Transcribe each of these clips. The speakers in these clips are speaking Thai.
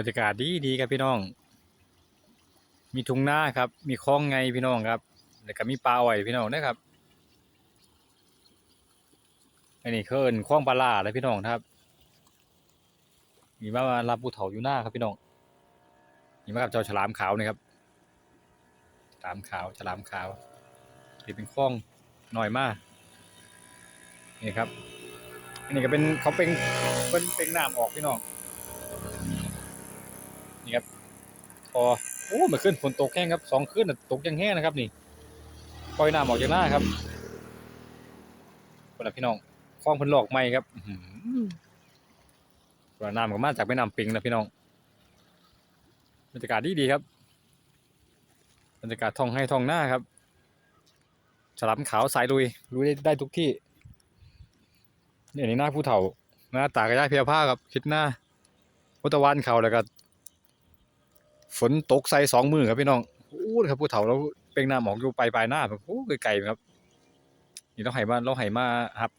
รรยากาศดีดีครับพี่น้อง มีทุ่งนาครับ มีคลองไงพี่น้องครับแล้วก็มีปลาอ้อยพี่น้องนะครับอันนี้เคินคลองปลาล่าเลยพี่น้องครับ มีมาลาปูเถาอยู่หน้าครับพี่น้องนี่มากับเจ้าฉลามขาวนะครับฉลามขาวฉลามขาวที่เป็นคลองหน่อยมากนี่ครับอันนี้ก็เป็นเขาเป็นเป็นเป็นน้ำออกพี่น้อง นี่ครับพอโอ้เมื่อคืนฝนตกแห้งครับสองคืนนะตกยังแห้งนะครับ นี่ปล่อยน้ำออกจากหน้าครับคนละพี่น้องคลองพิ่นหลอกไม่ครับอื้อหือตัวน้ำก็มาจากแม่น้ำปิงนะพี่น้องบรรยากาศดีดีครับบรรยากาศทองให้ทองหน้าครับฉลามขาวสายลุยลุยได้ได้ทุกที่เนี่ยนี่หน้าผู้เฒ่าหน้าตากระยายเพียผ้าครับคิดหน้าพุทธวันเขาแล้วก็ ฝนตกใส่สองมือครับพี่น้องโอ้ครับผู้เฒ่าเราเป่งหน้าหมอกอยู่ปลายปลายหน้าแบบโอ้ไกลๆครับ นี่เราไห้มาเราไห้มาครับ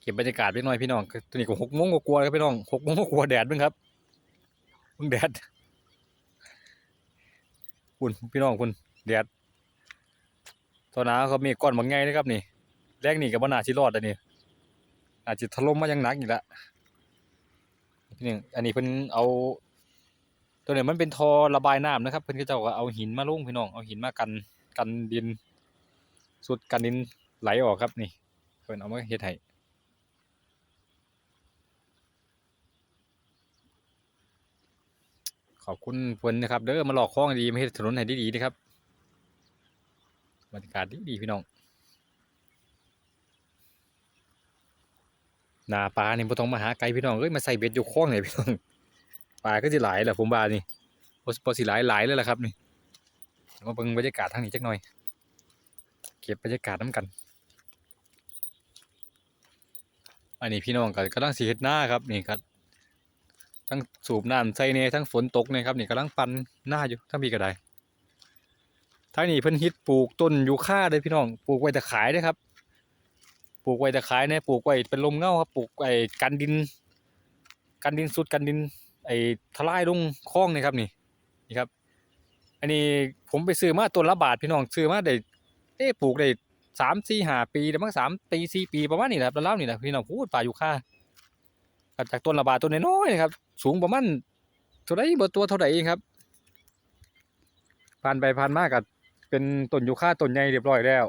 เก็บบรรยากาศไปหน่อยพี่น้องตอนนี้ก็หกโมงกว่าๆครับพี่น้องหกโมงกว่าๆแดดเบ้งครับเพิ่งแดดคุณพี่น้องคุณแดดตอนน้าเขามีก้อนบางไงนะครับนี่แรกนี่กับบนาชิรอดอันนี้อาจจะถล่มมาอยังหนักอีกละนี่อันนี้เพิ่นเอา ตัวนี้มันเป็นทอระบายน้ำนะครับ เพิ่นก็เจ้าก็เอาหินมาลงพี่น้องเอาหินมากันกันดิน สุดกันดินไหลออกครับนี่เพิ่นเอามาเฮ็ดให้ขอบคุณเพิ่นนะครับ เด้อมาหลอกคล้องดีมาเฮ็ดถนนให้ดีๆนะครับบรรยากาศดีๆพี่น้องนาปลานี่บ่ต้องมาหาไกลพี่น้องเอ้ยมาใส่เบ็ดอยู่คลองนี่พี่น้อง ปลาก็สิหลายแหละผมว่านี่พอพอสิหลายหลายเลยแหละครับนี่มาเบิ่งบรรยากาศทางนี้จักหน่อย เก็บบรรยากาศน้ำกัน อันนี้พี่น้องก็กำลังสีเฮ็ดหน้าครับนี่ครับทั้งสูบน้ำใส่เนี่ยทั้งฝนตกเนี่ยครับนี่กำลังปั่นหน้าอยู่ทั้งพี่ก็ได้ทางนี้เพิ่นฮิตปลูกต้นยูคาเลยพี่น้องปลูกไว้แต่ขายเด้อครับ ปลูกไว้แต่ขายเนี่ยปลูกไว้เป็นลมเงาครับปลูกไว้กันดิน กันดินสุดกันดิน ไอ้ทลายลงคลองนี่ครับนี่นี่ครับ อันนี้ผมไปซื้อมาต้นละบาทพี่น้องซื้อมาได้เอ๊ปลูกได้สามสี่ห้าปีแต่มั้งสามปีสี่ปีประมาณนี้แหละแล้วนี่แหละพี่น้องพูดป่าอยู่ค่าจากต้นละบาทต้นน้อยๆนะครับ สูงประมาณเท่าไรเบอร์ตัวเท่าไหร่เองครับผ่านไปผ่านมากกับเป็นต้นยูคาต้นใหญ่เรียบร้อยแล้ว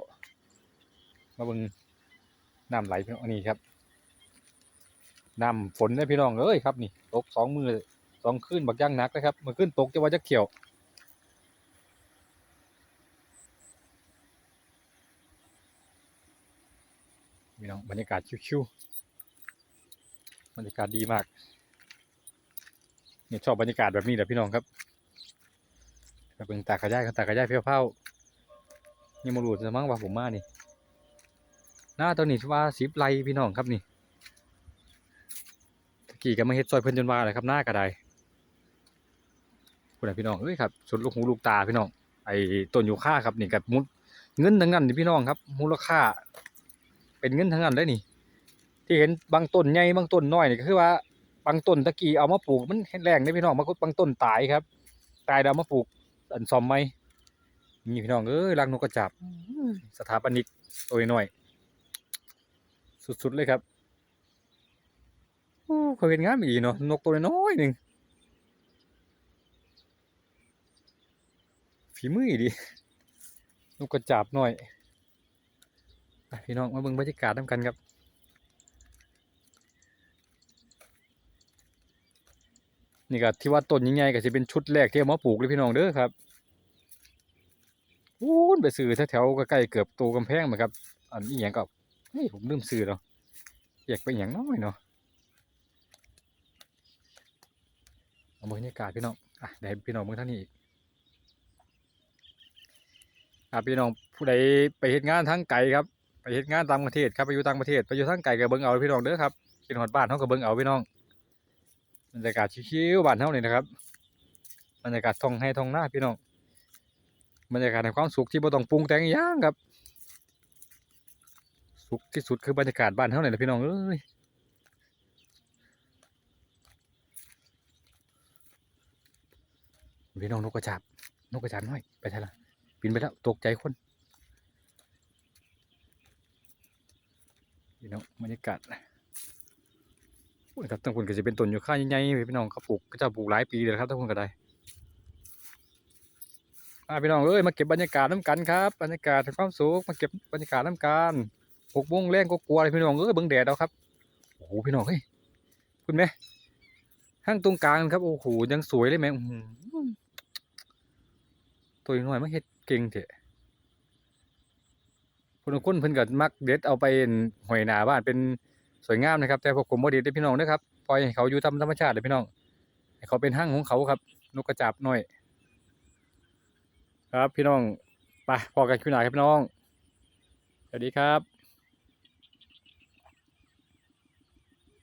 มาบิ่งน้ำไหลพี่น้องนนี้ครับ น้ำฝนเนี่ยพี่น้องเอ้ยครับนี่ตกสองมือสองคืนบักย่างหนักนะครับมื่อคืนตกจะว่าจะเขียวพี่น้องบรรยากาศชิวๆบรรยากาศดีมากเนี่ยชอบบรรยากาศแบบนี้แหละพี่น้องครับไปเบิ่งตากระย่ายตากระย่ายเพี้ยวเผานี่มาหลุดจะมั้งว่าผมมานี่หน้าตัวนี้ว่าสิบไลพี่น้องครับนี่ กี่กันมาเฮ็ดซอยเพิ่นจนว่าเลยครับหน้ากระไดคุณน่ะพี่น้องเอ้ยครับสุดลูกหูลูกตาพี่น้องไอ้ต้นยูค่าครับนี่กับมุดเงินทั้งนั้นนี่พี่น้องครับ มูลค่า เป็นเงินทั้งนั้นเลยนี่ ที่เห็นบางต้นใหญ่บางต้นน้อยนี่ก็คือว่าบางต้นตะกี้เอามาปลูกมันแรงได้พี่น้องบางบางต้นตายครับ ตายแล้วเอามาปลูกอันซอมไหมนี่พี่น้องเอ้ยรังนกกระจาบสถาปนิกตัวน้อย สุดๆเลยครับโอ้ เขาเห็นงามอีเนาะนกตัวน้อยหนึ่งฝีมือดีนกกระจาบหน่อยพี่น้องมาเบิ่งบรรยากาศน้ำกันครับนี่ก็ที่ว่าต้นยิ่งใหญ่ก็จะเป็นชุดแรกที่เอามาปลูกเลยพี่น้องเด้อครับวู้นไปซื้อแถวๆใกล้เกือบตัวกำแพงเหมือนครับ อันนี้อหย่างก็เฮ้ยผมลืมซื้อเนาะอยากไปอหย่างน้อยเนาะ เอา บรรยากาศพี่น้องอะเดี๋ยวพี่น้องมืองท่างนี้อีกอะพี่น้องผู้ใดไปเฮ็ดงานทั้งไกลครับไปเฮ็ดงานต่างประเทศครับไปอยู่ต่างประเทศไปอยู่ทั้งไกลกับเบิ่งเอาพี่น้องเด้อครับเป็นหอดบ้านเฮากับเบิ่งเอาพี่น้องบรรยากาศชิวๆบ้านเฮานี่นะครับบรรยากาศทองให้ทองหน้าพี่น้องบรรยากาศแห่งความสุขที่บ่ต้องปรุงแต่งย่างครับ สุขที่สุดคือบรรยากาศบ้านเฮานี่แหละพี่น้องเอ้ย พี่น้องนกกระจาบนกกระจาบน้อยไปใช่ละบินไปแล้วตกใจคนพี่น้องบรรยากาศครับทั้งคนก็จะเป็นต้นอยู่ข้างใหญ่ๆพี่น้องเขาปลูกก็จะปลูกหลายปีเลยครับทั้งคนก็ได้อ่าพี่น้องเอ้ยมาเก็บบรรยากาศน้ำกันครับบรรยากาศแห่งความสุขมาเก็บบรรยากาศน้ำกันหกโมงแรงก็กลัวเลยพี่น้องเอ้ยเบิ่งแดดเอาครับโอ้โหพี่น้องเฮ้ยคุณไหมห้างตรงกลางครับโอ้โหยังสวยเลยแม่อื้อหือ ตัวน้อยมาเฮ็ดเก่งเถอะคนละคนเพิ่นก็มักเด็ดเอาไปหอยหน้าบ้านเป็นสวยงามนะครับ แต่พวกผมบ่เด็ดเด้พี่น้องนะครับปล่อยให้เขาอยู่ตามธรรมชาติเลยพี่น้องให้เขาเป็นห้างของเขาครับ นกกระจาบน้อย ครับพี่น้องไปพอกันคืนหน้าครับพี่น้องสวัสดีครับ